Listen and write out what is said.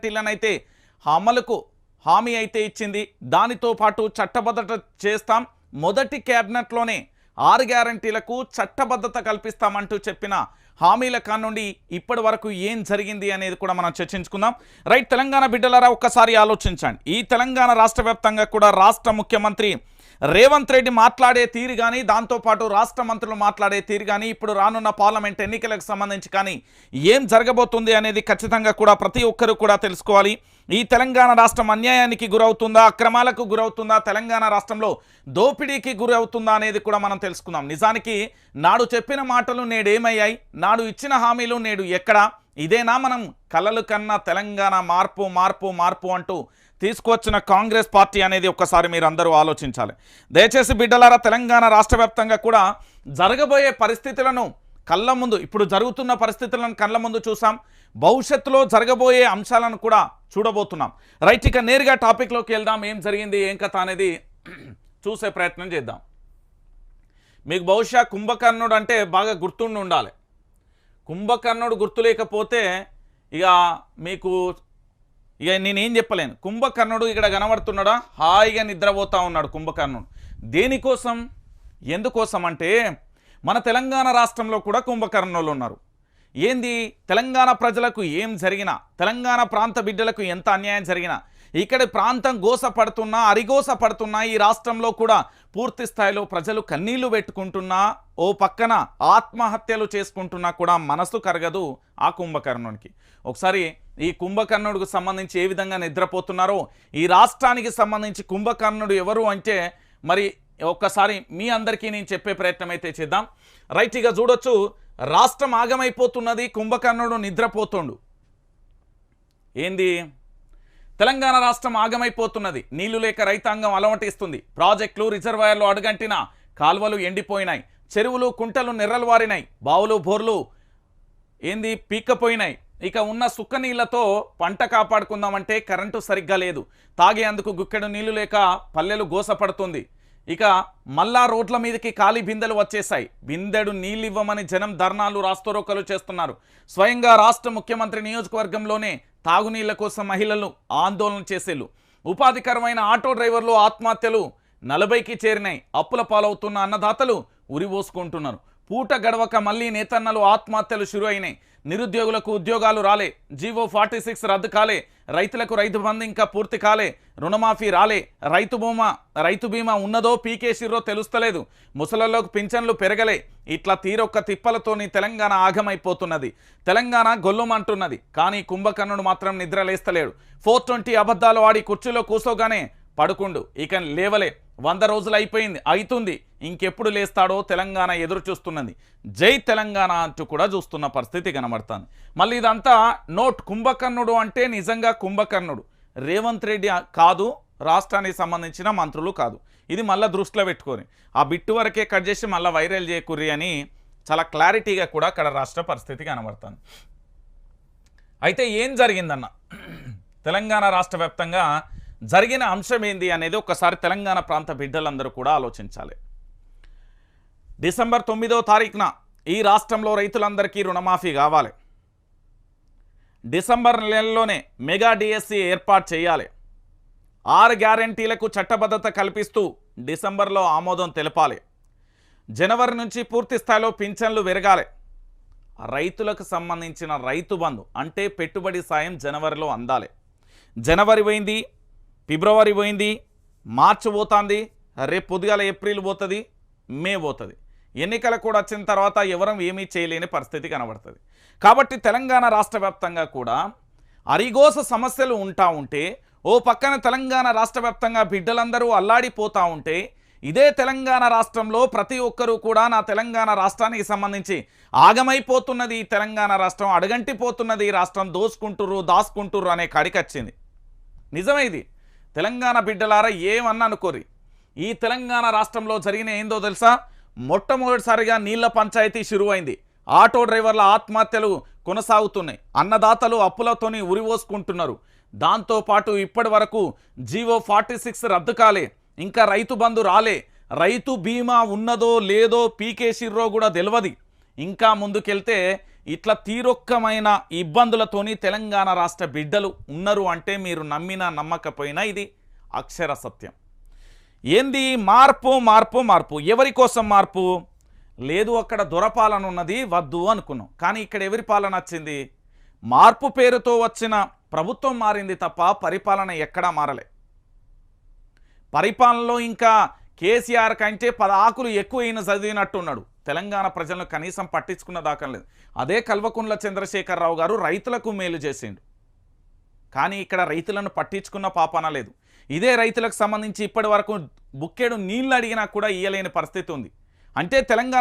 అయితే అమలుకు హామీ అయితే ఇచ్చింది. దానితో పాటు చట్టబద్ధత చేస్తాం. మొదటి క్యాబినెట్లోనే ఆరు గ్యారంటీలకు చట్టబద్ధత కల్పిస్తామంటూ చెప్పిన హామీల కానుండి ఇప్పటి వరకు ఏం జరిగింది అనేది కూడా మనం చర్చించుకుందాం. రైట్ తెలంగాణ బిడ్డలారా ఒక్కసారి ఆలోచించండి. ఈ తెలంగాణ రాష్ట్ర వ్యాప్తంగా కూడా రాష్ట్ర ముఖ్యమంత్రి రేవంత్ రెడ్డి మాట్లాడే తీరు కానీ దాంతోపాటు రాష్ట్ర మంత్రులు మాట్లాడే తీరు కానీ ఇప్పుడు రానున్న పార్లమెంట్ ఎన్నికలకు సంబంధించి కానీ ఏం జరగబోతుంది అనేది ఖచ్చితంగా కూడా ప్రతి ఒక్కరూ కూడా తెలుసుకోవాలి. ఈ తెలంగాణ రాష్ట్రం అన్యాయానికి గురవుతుందా అక్రమాలకు గురవుతుందా తెలంగాణ రాష్ట్రంలో దోపిడీకి గురవుతుందా అనేది కూడా మనం తెలుసుకుందాం. నిజానికి నాడు చెప్పిన మాటలు నేడేమయ్యాయి? నాడు ఇచ్చిన హామీలు నేడు ఎక్కడ? ఇదేనా మనం కలలు కన్నా తెలంగాణ మార్పు మార్పు మార్పు అంటూ తీసుకువచ్చిన కాంగ్రెస్ పార్టీ అనేది ఒక్కసారి మీరు అందరూ ఆలోచించాలి. దయచేసి బిడ్డలారా తెలంగాణ రాష్ట్ర కూడా జరగబోయే పరిస్థితులను కళ్ళ ముందు ఇప్పుడు జరుగుతున్న పరిస్థితులను కళ్ళ ముందు చూసాం. భవిష్యత్తులో జరగబోయే అంశాలను కూడా చూడబోతున్నాం. రైట్ ఇక నేరుగా టాపిక్లోకి వెళ్దాం. ఏం జరిగింది ఏం కథ అనేది చూసే ప్రయత్నం చేద్దాం. మీకు బహుశా కుంభకర్ణుడు అంటే బాగా గుర్తుండి ఉండాలి. కుంభకర్ణుడు గుర్తు లేకపోతే ఇక మీకు ఇక నేనేం చెప్పలేను. కుంభకర్ణుడు ఇక్కడ కనబడుతున్నాడా? హాయిగా నిద్రపోతూ ఉన్నాడు కుంభకర్ణుడు. దేనికోసం? ఎందుకోసం అంటే మన తెలంగాణ రాష్ట్రంలో కూడా కుంభకర్ణులు ఉన్నారు. ఏంది? తెలంగాణ ప్రజలకు ఏం జరిగినా తెలంగాణ ప్రాంత బిడ్డలకు ఎంత అన్యాయం జరిగినా ఇక్కడ ప్రాంతం గోస పడుతున్నా అరిగోస పడుతున్నా ఈ రాష్ట్రంలో కూడా పూర్తి స్థాయిలో ప్రజలు కన్నీళ్ళు పెట్టుకుంటున్నా ఓ పక్కన ఆత్మహత్యలు చేసుకుంటున్నా కూడా మనసు కరగదు ఆ కుంభకర్ణునికి. ఒకసారి ఈ కుంభకర్ణుడికి సంబంధించి ఏ విధంగా నిద్రపోతున్నారో ఈ రాష్ట్రానికి సంబంధించి కుంభకర్ణుడు ఎవరు అంటే మరి ఒక్కసారి మీ అందరికీ నేను చెప్పే ప్రయత్నం అయితే చేద్దాం. రైట్ ఇక చూడొచ్చు రాష్ట్రం ఆగమైపోతున్నది కుంభకర్ణుడు నిద్రపోతుండు. ఏంది? తెలంగాణ రాష్ట్రం ఆగమైపోతున్నది నీళ్ళు లేక రైతాంగం అలవటిస్తుంది ప్రాజెక్టులు రిజర్వాయర్లు అడుగంటిన కాల్వలు ఎండిపోయినాయి చెరువులు కుంటలు నెర్రలు వారినాయి బావులు బోర్లు ఏంది? పీక్కపోయినాయి. ఇక ఉన్న సుక్క నీళ్ళతో పంట కాపాడుకుందామంటే కరెంటు సరిగ్గా లేదు. తాగేందుకు గుక్కెడు నీళ్ళు లేక పల్లెలు గోసపడుతుంది. ఇక మళ్ళా రోడ్ల మీదకి ఖాళీ బిందెలు వచ్చేసాయి బిందెడు నీళ్ళు ఇవ్వమని జనం ధర్నాలు రాస్తోరోకలు చేస్తున్నారు. స్వయంగా రాష్ట్ర ముఖ్యమంత్రి నియోజకవర్గంలోనే తాగునీళ్ళ కోసం మహిళలు ఆందోళన చేసేళ్ళు ఉపాధికరమైన ఆటో డ్రైవర్లు ఆత్మహత్యలు నలభైకి చేరినాయి. అప్పుల పాలవుతున్న అన్నదాతలు ఉరిపోసుకుంటున్నారు పూట గడవక మళ్ళీ నేతన్నలు ఆత్మహత్యలు షురు అయినాయి. నిరుద్యోగులకు ఉద్యోగాలు రాలే. జీవో ఫార్టీ సిక్స్ రద్దు కాలే. రైతులకు రైతు బంధు ఇంకా పూర్తి కాలే. రుణమాఫీ రాలే. రైతు బీమా రైతు బీమా ఉన్నదో పీకేసిర్రో తెలుస్తలేదు. ముసలలోకి పింఛన్లు పెరగలే. ఇట్లా తీరొక్క తిప్పలతోని తెలంగాణ ఆగమైపోతున్నది. తెలంగాణ గొల్లుమంటున్నది. కానీ కుంభకర్ణుడు మాత్రం నిద్రలేస్తలేడు ఫోర్ ట్వంటీ అబద్ధాలు ఆడి కుర్చీలో కూసోగానే పడుకుండు. ఇక లేవలే. వంద రోజులు అయిపోయింది అవుతుంది ఇంకెప్పుడు లేస్తాడో తెలంగాణ ఎదురు చూస్తున్నది. జై తెలంగాణ అంటూ కూడా చూస్తున్న పరిస్థితి కనబడుతుంది. మళ్ళీ ఇదంతా నోట్ కుంభకర్ణుడు అంటే నిజంగా కుంభకర్ణుడు. రేవంత్ రెడ్డి కాదు రాష్ట్రానికి సంబంధించిన మంత్రులు కాదు. ఇది మళ్ళీ దృష్టిలో పెట్టుకొని. ఆ బిట్టు వరకే కట్ చేసి మళ్ళీ వైరల్ చేయకుర్రి అని చాలా క్లారిటీగా కూడా అక్కడ రాష్ట్ర పరిస్థితి కనబడుతుంది. అయితే ఏం జరిగిందన్న? తెలంగాణ రాష్ట్ర వ్యాప్తంగా జరిగిన అంశం ఏంది అనేది ఒకసారి తెలంగాణ ప్రాంత బిడ్డలందరూ కూడా ఆలోచించాలి. డిసెంబర్ తొమ్మిదో తారీఖున ఈ రాష్ట్రంలో రైతులందరికీ రుణమాఫీ కావాలి. డిసెంబర్ నెలలోనే మెగా డిఎస్సి ఏర్పాటు చేయాలి. ఆరు గ్యారంటీలకు చట్టబద్ధత కల్పిస్తూ డిసెంబర్లో ఆమోదం తెలపాలి. జనవరి నుంచి పూర్తి స్థాయిలో పింఛన్లు పెరగాలి రైతులకు సంబంధించిన రైతు బంధు అంటే పెట్టుబడి సాయం జనవరిలో అందాలి. జనవరి పోయింది ఫిబ్రవరి పోయింది మార్చి పోతుంది రేపు పొద్దుగాల ఏప్రిల్ పోతుంది మే పోతుంది. ఎన్నికలు కూడా వచ్చిన తర్వాత ఎవరం ఏమీ చేయలేని పరిస్థితి కనబడుతుంది. కాబట్టి తెలంగాణ రాష్ట్ర వ్యాప్తంగా కూడా అరిగోస సమస్యలు ఉంటా ఉంటే ఓ పక్కన తెలంగాణ రాష్ట్ర బిడ్డలందరూ అల్లాడిపోతూ ఉంటే ఇదే తెలంగాణ రాష్ట్రంలో ప్రతి ఒక్కరూ కూడా నా తెలంగాణ రాష్ట్రానికి సంబంధించి ఆగమైపోతున్నది ఈ తెలంగాణ రాష్ట్రం అడగంటిపోతున్నది ఈ రాష్ట్రం దోసుకుంటుర్రు దాసుకుంటుర్రు అనే కాడికి వచ్చింది తెలంగాణ బిడ్డలారా ఏమన్నా అనుకోరి ఈ తెలంగాణ రాష్ట్రంలో జరిగిన ఏందో తెలుసా? మొట్టమొదటిసారిగా నీళ్ళ పంచాయతీ శురువైంది. ఆటో డ్రైవర్ల ఆత్మహత్యలు కొనసాగుతున్నాయి. అన్నదాతలు అప్పులతోని ఉరివోసుకుంటున్నారు. దాంతోపాటు ఇప్పటి వరకు జీవో ఫార్టీ సిక్స్ రద్దు కాలే. ఇంకా రైతు బంధు రాలే. రైతు బీమా ఉన్నదో లేదో పీకేసిర్రో కూడా తెలియదు ఇంకా ముందుకెళ్తే ఇట్లా తీరొక్కమైన ఇబ్బందులతోని తెలంగాణ రాష్ట్ర బిడ్డలు ఉన్నారు అంటే మీరు నమ్మినా నమ్మకపోయినా ఇది అక్షర సత్యం. ఏంది? మార్పు మార్పు మార్పు. ఎవరి కోసం మార్పు? లేదు అక్కడ దొరపాలన ఉన్నది వద్దు అనుకున్నాం. కానీ ఇక్కడ ఎవరి పాలన వచ్చింది? మార్పు పేరుతో వచ్చిన ప్రభుత్వం మారింది తప్ప పరిపాలన ఎక్కడా మారలే. పరిపాలనలో ఇంకా కేసీఆర్ కంటే పదాకులు ఎక్కువ ఈయన చదివినట్టున్నాడు. తెలంగాణ ప్రజలను కనీసం పట్టించుకున్న దాకా లేదు. అదే కల్వకుంట్ల చంద్రశేఖరరావు గారు రైతులకు మేలు చేసిండు. కానీ ఇక్కడ రైతులను పట్టించుకున్న పాపన లేదు. ఇదే రైతులకు సంబంధించి ఇప్పటి వరకు బుక్కెడు నీళ్ళు అడిగినా కూడా ఇయ్యలేని పరిస్థితి ఉంది. అంటే తెలంగాణ